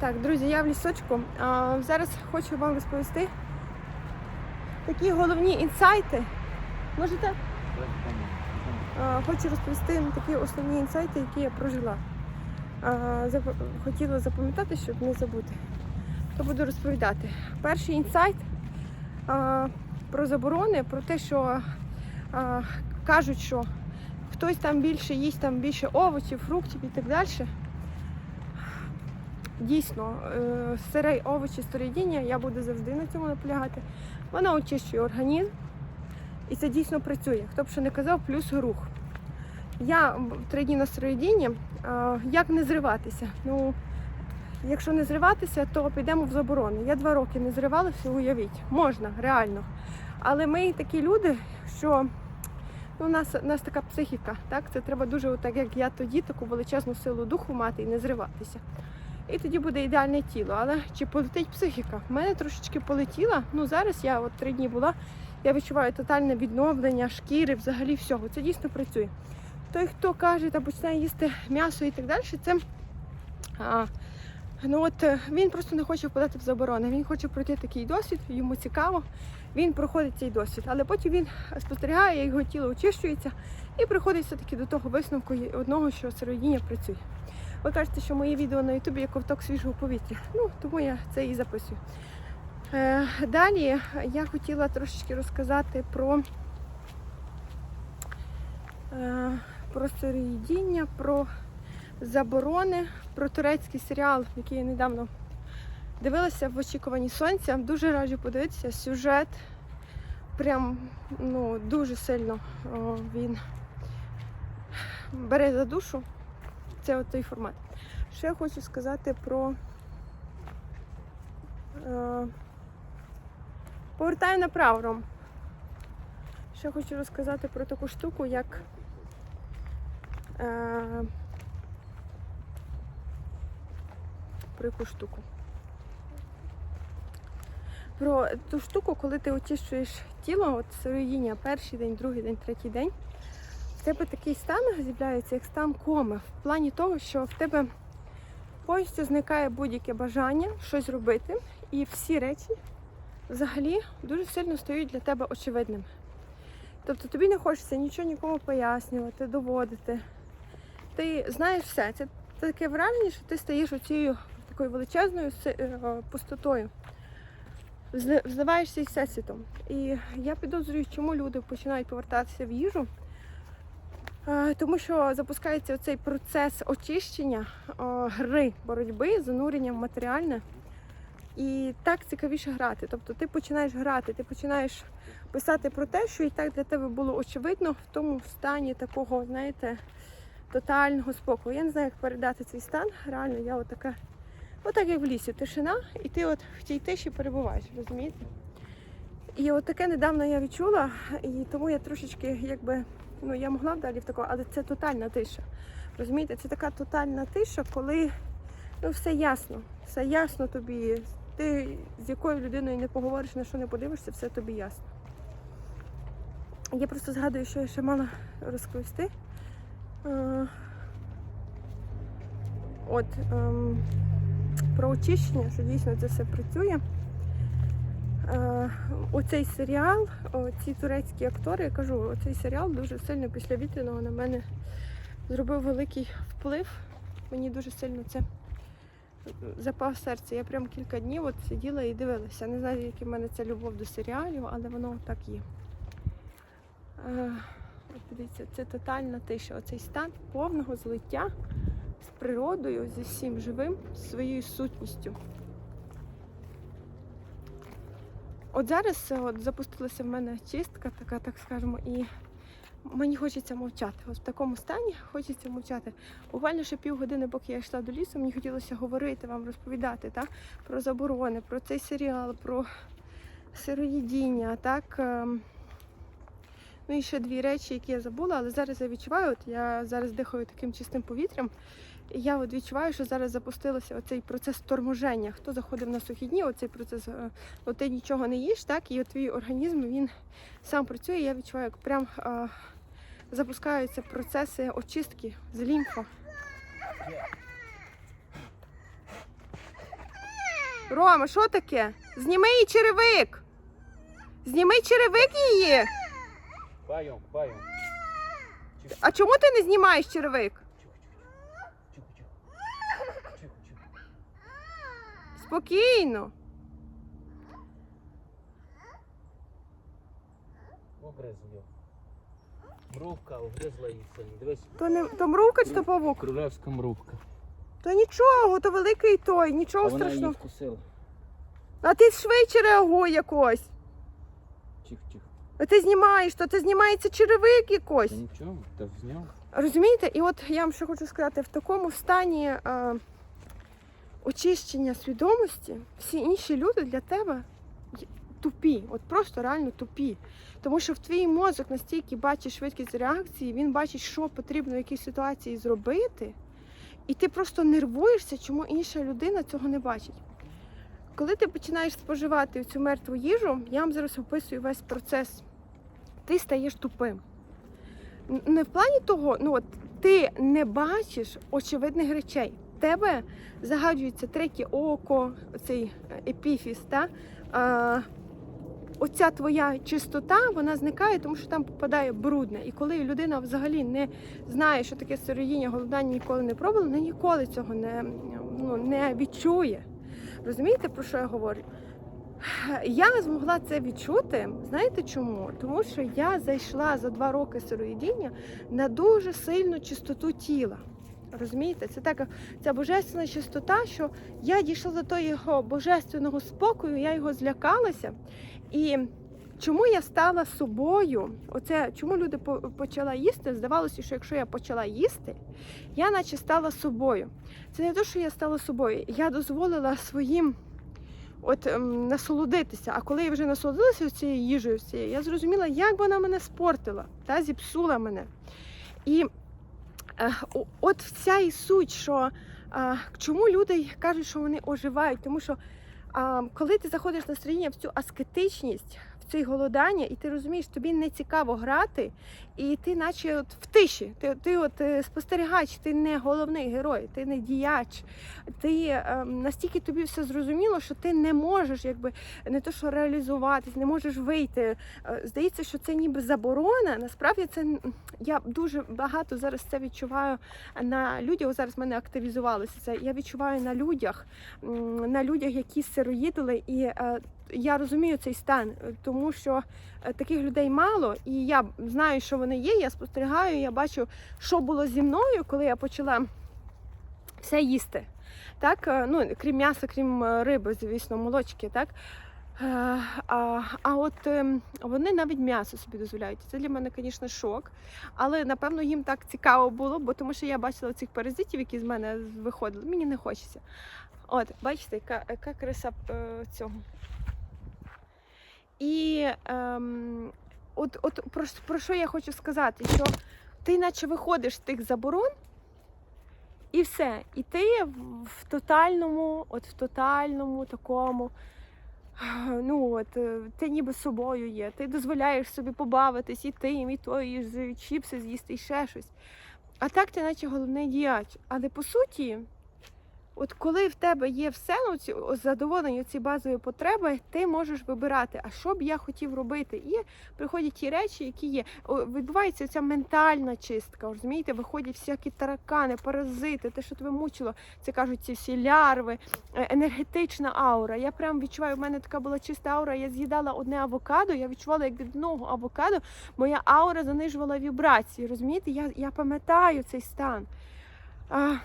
Так, друзі, я в лісочку. А, зараз хочу вам розповісти такі головні інсайти. Можете? А, хочу розповісти такі основні інсайти, які я прожила. А, зап- Хотіла запам'ятати, щоб не забути. То буду розповідати. Перший інсайт а, про заборони, про те, що а, кажуть, що хтось там більше їсть там більше овочів, фруктів і так далі. Дійсно, е, сире овочі староїдіння, я буду завжди на цьому наполягати. Вона очищує організм і це дійсно працює. Хто б що не казав, плюс рух. Я три дні на сироїдінні, е, як не зриватися? Ну, якщо не зриватися, то підемо в заборону. Я два роки не зривалася, уявіть, можна, реально. Але ми такі люди, що ну, у нас, у нас така психіка, так? Це треба дуже, так як я тоді, таку величезну силу духу мати і не зриватися. І тоді буде ідеальне тіло. Але чи полетить психіка? В мене трошечки полетіла. Ну зараз я от три дні була. Я відчуваю тотальне відновлення шкіри, взагалі всього. Це дійсно працює. Той, хто каже та починає їсти м'ясо і так далі, це а, ну от е, він просто не хоче впадати в заборони. Він хоче пройти такий досвід, йому цікаво. Він проходить цей досвід, але потім він спостерігає, його тіло очищується і приходить все-таки до того висновку одного, що сироїдіння працює. Ви кажете, що мої відео на Ютубі як ковток свіжого повітря. Ну, тому я це і записую. Е, далі я хотіла трошечки розказати про, е, про сироїдіння, про заборони, про турецький серіал, який я недавно дивилася в очікуванні сонця. Дуже раджу подивитися. Сюжет прям ну, дуже сильно він бере за душу. Це от той формат. Ще я хочу сказати про. Е, повертаю направо. Ще хочу розказати про таку штуку, як. Е, про яку штуку? Про ту штуку, коли ти очищуєш тіло, от сироїдіння перший день, другий день, третій день тебе такий стан з'являється, як стан коми, в плані того, що в тебе повністю зникає будь-яке бажання щось робити, і всі речі взагалі дуже сильно стають для тебе очевидними. Тобто тобі не хочеться нічого нікому пояснювати, доводити. Ти знаєш все. Це таке враження, що ти стаєш оцією такою величезною е, пустотою. Зли- Зливаєшся із всесвітом. І я підозрюю, чому люди починають повертатися в їжу. Е, Тому що запускається цей процес очищення е, гри боротьби, занурення в матеріальне. І так цікавіше грати. Тобто ти починаєш грати, ти починаєш писати про те, що і так для тебе було очевидно в тому стані такого, знаєте, тотального спокою. Я не знаю, як передати цей стан. Реально, я отака, отак як в лісі, тишина, і ти от в тій тиші перебуваєш, розумієте? І от таке недавно я відчула, і тому я трошечки якби ну я могла далі в такого, але це тотальна тиша. Розумієте, це така тотальна тиша, коли ну все ясно, все ясно тобі. Ти з якою людиною не поговориш, на що не подивишся, все тобі ясно. Я просто згадую, що я ще мала розповісти. Е, От ем, про очищення, що дійсно це все працює. Е, Оцей серіал, ці турецькі актори, я кажу, оцей серіал дуже сильно після вітряного на мене зробив великий вплив. Мені дуже сильно це запав серце. Я прям кілька днів от сиділа і дивилася. Не знаю, яка в мене це любов до серіалів, але воно так є. Е, дивіться, це тотальна тиша. Оцей стан повного злиття з природою, зі всім живим, з своєю сутністю. От зараз е, от, запустилася в мене чистка, така, так скажемо, і мені хочеться мовчати. От в такому стані хочеться мовчати. Буквально ще півгодини, поки я йшла до лісу, мені хотілося говорити вам, розповідати так, про заборони, про цей серіал, про сироїдіння, так. ем, Ну і ще дві речі, які я забула, але зараз я відчуваю, от я зараз дихаю таким чистим повітрям. Я от відчуваю, що зараз запустилося оцей процес торможення. Хто заходив на сухі оцей процес, е, от ти нічого не їш, так, і от твій організм він сам працює. Я відчуваю, як прям е, запускаються процеси очистки з лімфа. Рома, що таке? Зніми її черевик. Зніми черевик її. Пойом, пойом. А чому ти не знімаєш черевик? Спокійно. Його. Мрувка огризла її сильно. Дивись. То не то мрувка чи то павук? Королевська мрувка. То нічого, то великий той, А нічого вона її страшного. вкусила. А ти швидше реагуй якось. Тихо. А ти знімаєш, то ти знімається черевик якось. Та нічого, та зняв. Розумієте? І от я вам ще хочу сказати, в такому стані е, очищення свідомості всі інші люди для тебе тупі, от просто реально тупі. Тому що в твій мозок настільки бачить швидкість реакції, він бачить, що потрібно в якій ситуації зробити, і ти просто нервуєшся, чому інша людина цього не бачить. Коли ти починаєш споживати цю мертву їжу, я вам зараз описую весь процес. Ти стаєш тупим. Не в плані того, ну от ти не бачиш очевидних речей. Тебе загадується третє око, цей епіфіс, та? А, оця твоя чистота, вона зникає, тому що там попадає брудне. І коли людина взагалі не знає, що таке сироїння, голодання ніколи не пробувала, вона ніколи цього не, ну, не відчує. Розумієте, про що я говорю? Я змогла це відчути. Знаєте чому? Тому що я зайшла за два роки сироїдіння на дуже сильну чистоту тіла. Розумієте, це така ця божественна чистота, що я дійшла до того його божественного спокою, я його злякалася. І чому я стала собою? Оце чому люди по- почала їсти? Здавалося, що якщо я почала їсти, я наче стала собою. Це не те, що я стала собою. Я дозволила своїм от ем, насолодитися. А коли я вже насолодилася цією їжею, всією, я зрозуміла, як вона мене спортила та зіпсула мене. І от вся і суть, що е, чому люди кажуть, що вони оживають, тому що коли ти заходиш на строєння в цю аскетичність, в це голодання, і ти розумієш, тобі не цікаво грати, і ти, наче от в тиші, ти, ти от е, спостерігач, ти не головний герой, ти не діяч, ти е, настільки тобі все зрозуміло, що ти не можеш, якби не то, що реалізуватись, не можеш вийти. Е, Здається, що це ніби заборона. Насправді це я дуже багато зараз це відчуваю на людях. Зараз в мене активізувалося це. Я відчуваю на людях, на людях, які сироїдили, і е, я розумію цей стан, е, тому що е, таких людей мало, і я знаю, що вони є. Я спостерігаю, я бачу, що було зі мною, коли я почала все їсти. Так, е, ну крім м'яса, крім риби, звісно, молочки, так. А, а от ем, вони навіть м'ясо собі дозволяють. Це для мене, звісно, шок. Але напевно їм так цікаво було, бо тому що я бачила цих паразитів, які з мене виходили. Мені не хочеться. От, бачите, яка, яка криса е, цього. І ем, от, от про, про що я хочу сказати, що ти наче виходиш з тих заборон, і все. І ти в- тотальному, от в тотальному такому. Ну от е, ти ніби собою є, ти дозволяєш собі побавитись і тим, і то, чіпси з'їсти, і ще щось. А так ти наче головний діяч. Але по суті, от коли в тебе є все, ну, ці, задоволені ці базові потреби, ти можеш вибирати, а що б я хотів робити. І приходять ті речі, які є. Відбувається ця ментальна чистка, розумієте, виходять всякі таракани, паразити, те, що тебе мучило, це кажуть ці всі лярви, е, енергетична аура. Я прям відчуваю, в мене така була чиста аура. Я з'їдала одне авокадо, я відчувала, як від одного авокадо моя аура занижувала вібрації. Розумієте, я, я пам'ятаю цей стан. А,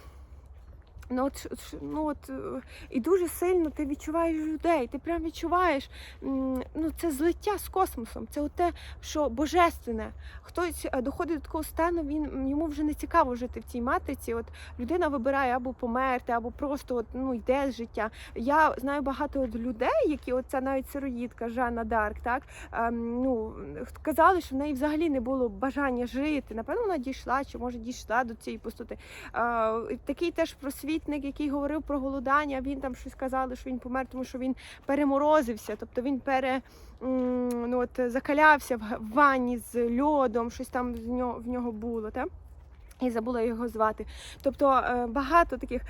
Ну от, ну от е, і дуже сильно ти відчуваєш людей. Ти прям відчуваєш ну це злиття з космосом. Це те, що божественне. Хтось е, доходить до такого стану, він йому вже не цікаво жити в цій матриці. От людина вибирає або померти, або просто от, ну йде з життя. Я знаю багато от людей, які це навіть сироїдка Жанна Дарк, так ем, ну казали, що в неї взагалі не було бажання жити. Напевно, вона дійшла чи може дійшла до цієї пустоти. А, такий теж просвітник, який говорив про голодання. Він там щось казали, що він помер, тому що він переморозився, тобто він пере. Ну, от, закалявся в ванні з льодом, щось там з нього, в нього було. Так? І забула його звати. Тобто е, багато таких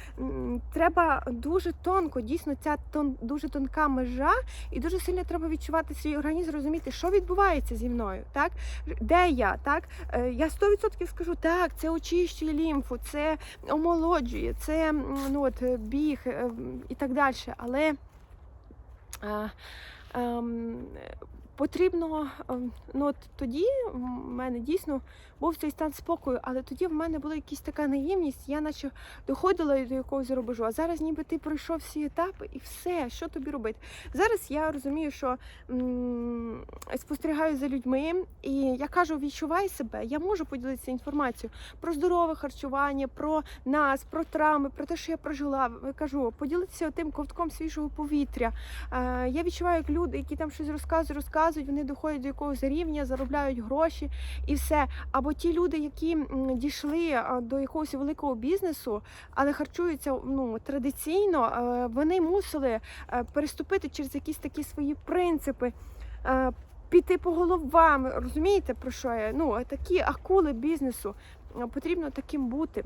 треба дуже тонко, дійсно, ця тон, дуже тонка межа, і дуже сильно треба відчувати свій організм, розуміти, що відбувається зі мною, так де я, так Е, я 100% скажу, так, це очищує лімфу, це омолоджує, це ну от е, біг і так далі. Але е, ем, потрібно, ем, ну от тоді в мене дійсно був цей стан спокою, але тоді в мене була якась така наївність, я наче доходила до якогось рубежу. А зараз ніби ти пройшов всі етапи і все, що тобі робити. Зараз я розумію, що м- спостерігаю за людьми, і я кажу, відчувай себе, я можу поділитися інформацією про здорове харчування, про нас, про травми, про те, що я прожила. Кажу, поділитися тим ковтком свіжого повітря. Е, я відчуваю, як люди, які там щось розказують, розказують, вони доходять до якогось рівня, заробляють гроші і все. Або ті люди, які дійшли до якогось великого бізнесу, але харчуються ну, традиційно, е, вони мусили е, переступити через якісь такі свої принципи. е, Піти по головам, розумієте про що я? Ну, такі акули бізнесу е, потрібно таким бути.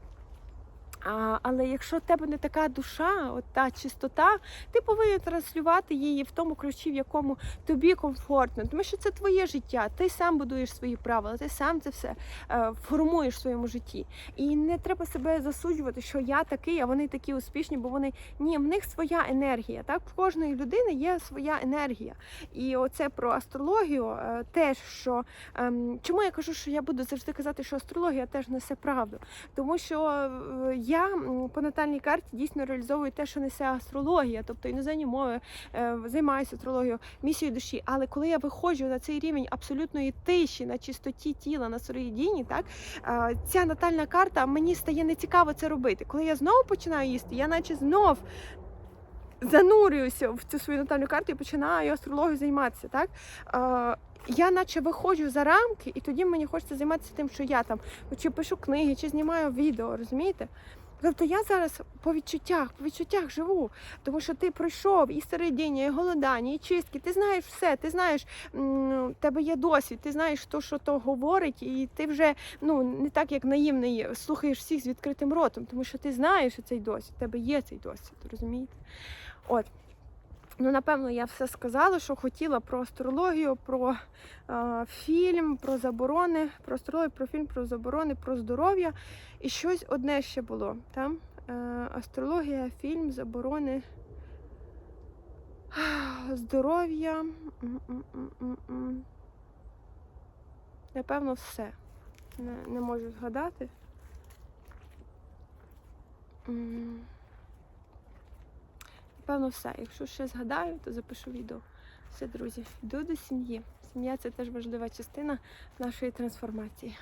А, але якщо в тебе не така душа, от та чистота, ти повинен транслювати її в тому ключі, в якому тобі комфортно, тому що це твоє життя. Ти сам будуєш свої правила, ти сам це все е, формуєш в своєму житті. І не треба себе засуджувати, що я такий, а вони такі успішні, бо вони ні, в них своя енергія. Так, в кожної людини є своя енергія. І оце про астрологію е, теж що ем, чому я кажу, що я буду завжди казати, що астрологія теж несе правду, тому що е, я по натальній карті дійсно реалізовую те, що несе астрологія, тобто іноземні мови, е, займаюся астрологією, місією душі. Але коли я виходжу на цей рівень абсолютної тиші, на чистоті тіла, на сироїдінні, так ця натальна карта мені стає нецікаво це робити. Коли я знову починаю їсти, я наче знов. Занурююся в цю свою натальну карту і починаю астрологією займатися. Так? Е, я наче виходжу за рамки, і тоді мені хочеться займатися тим, що я там чи пишу книги, чи знімаю відео, розумієте? Тобто я зараз по відчуттях, по відчуттях живу, тому що ти пройшов і середіння, і голодання, і чистки. Ти знаєш все, ти знаєш, у тебе є досвід, ти знаєш, то, що то говорить, і ти вже ну не так як наївний слухаєш всіх з відкритим ротом, тому що ти знаєш цей досвід, у тебе є цей досвід, розумієте? От. Ну, напевно, я все сказала, що хотіла про астрологію, про е, фільм, про заборони, про астрологію, про фільм, про заборони, про здоров'я. І щось одне ще було. Там е, астрологія, фільм, заборони. Здоров'я. Напевно, все. Не, не можу згадати. Напевно, все. Якщо ще згадаю, то запишу відео. Все, друзі, йду до сім'ї. Сім'я це теж важлива частина нашої трансформації.